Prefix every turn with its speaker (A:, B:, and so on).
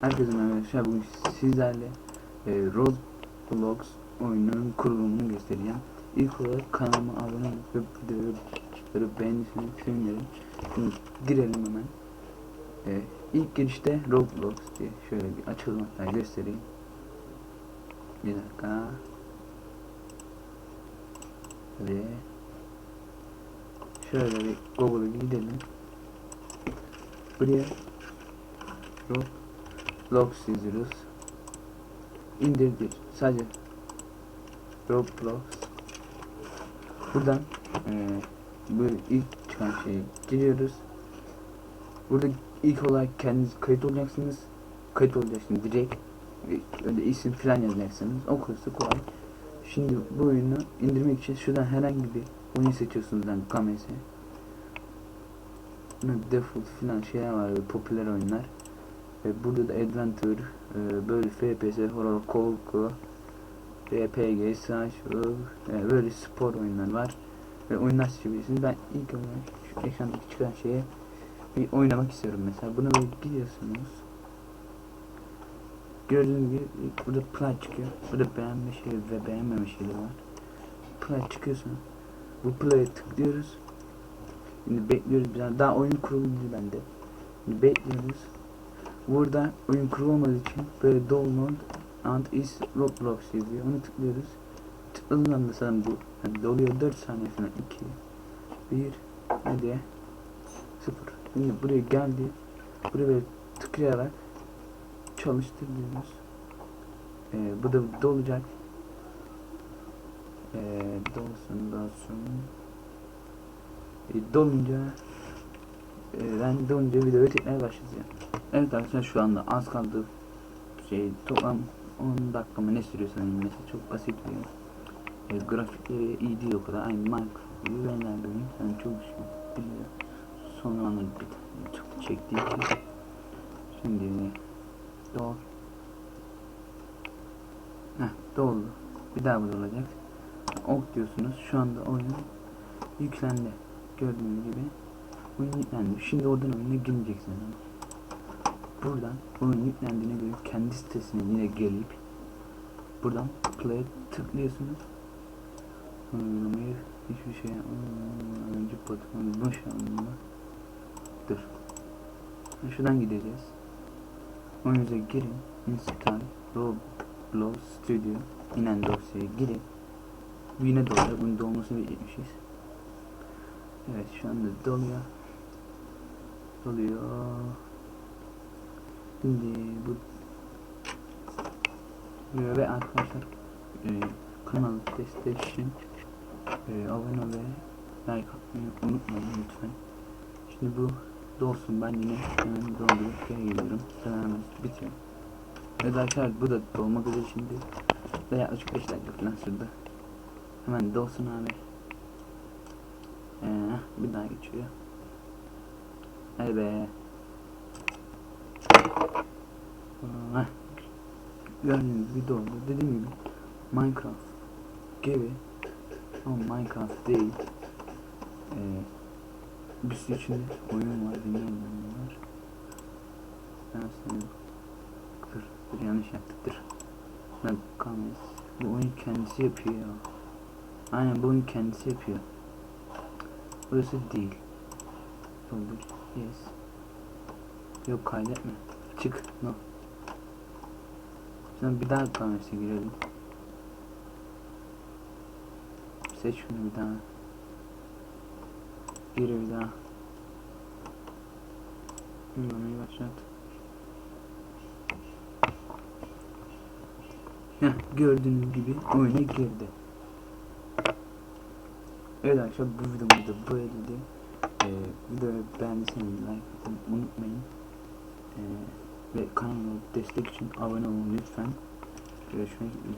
A: Herkese merhaba arkadaşlar. Bugün sizlerle e, Roblox oyununun kurulumunu göstereceğim. İlk olarak kanalıma abone olup ve videoları beğenirseniz sevinirim. Şimdi girelim hemen. E, ilk girişte Roblox diye şöyle bir açalım hatta göstereyim. Bir dakika. Ve şöyle bir Google'a gidelim. Buraya Roblox Roblox yazıyoruz. İndirdik. Sadece Roblox. Buradan eee bu ilk çıkan şeye giriyoruz. Burada ilk olarak kendiniz kayıt olacaksınız. Kayıt olacaksınız direkt. Öyle isim falan yazacaksınız. Okursa kolay. Şimdi bu oyunu indirmek için şuradan herhangi bir oyun seçiyorsunuz yani kamese. Default falan şeyler var popüler oyunlar. Ve burada da adventure, e, böyle FPS, horror, korku, RPG, slasher, e, böyle spor oyunlar var. Ve oyunlar seçebilirsiniz. Ben ilk olarak şu ekrandaki çıkan şeye bir oynamak istiyorum mesela. Buna böyle gidiyorsunuz. Gördüğünüz gibi burada play çıkıyor. Burada beğenme şeyi ve beğenmeme şeyleri var. Play çıkıyorsun. Bu play'e tıklıyoruz. Şimdi bekliyoruz biraz. Daha oyun kurulmuyor bende. Şimdi bekliyoruz. Burada oyun kurulmadığı için böyle download and is Roblox yazıyor. Onu tıklıyoruz. Tıkladığında anda sanırım bu yani doluyor 4 saniye falan 2 1 hadi 0 Şimdi buraya geldi. Buraya böyle tıklayarak çalıştır diyoruz. Ee, bu da dolacak. Ee, dolsun dolsun. Ee, dolunca e, ben dolunca videoyu tekrar başlayacağım. Evet arkadaşlar şu anda az kaldı. Şey toplam 10 dakika mı ne sürüyor sanırım? Mesela çok basit bir e, grafikleri iyi değil o kadar. Aynı Minecraft gibi bir oyun yani çok şey biliyor. Son zamanlarda bir çok çektiği için. Şimdi doğru Heh doldu. Bir daha bu olacak. Ok diyorsunuz. Şu anda oyun yüklendi. Gördüğünüz gibi yüklendi şimdi oradan oyuna girmeyeceksiniz buradan oyun yüklendiğine göre kendi sitesine yine gelip buradan play tıklıyorsunuz. Uygulamayı hiçbir şey yapmadan önce patron boş anlamda dur. Şuradan gideceğiz. Oyunuza girin. İnstall Roblox Studio inen dosyaya girin. Yine doluyor bunun dolmasını beklemişiz evet şu anda doluyor doluyor Şimdi bu ve arkadaşlar e, kanalı destek için e, abone ve like atmayı unutmayın lütfen. Şimdi bu dolsun ben yine hemen doldurup geri geliyorum. Hemen bitiyor. Evet arkadaşlar bu da dolmak üzere şimdi. Ve yaklaşık 5 dakika falan sürdü. Hemen dolsun abi. Ee, bir daha geçiyor. Hadi be. Gördüğünüz doğru. Dediğim gibi Minecraft gibi ama Minecraft değil. Ee, bir sürü içinde oyun var, dünya oyunu var. Ben seni dur, dur yanlış yaptık dur. Ben kalmayız. Bu oyun kendisi yapıyor ya. Aynen bu oyun kendisi yapıyor. Burası değil. Doldur. Yes. Yok kaydetme. Çık. No. Şimdi bir daha kamerası girelim. Seç şunu bir daha. Gir bir daha. Uygulamayı başlat. Heh, gördüğünüz gibi oyuna girdi. Evet arkadaşlar bu videomuz da böyleydi. Videoyu beğendiyseniz like atın unutmayın. Ee, ve kanalıma destek için abone olun lütfen. Görüşmek üzere.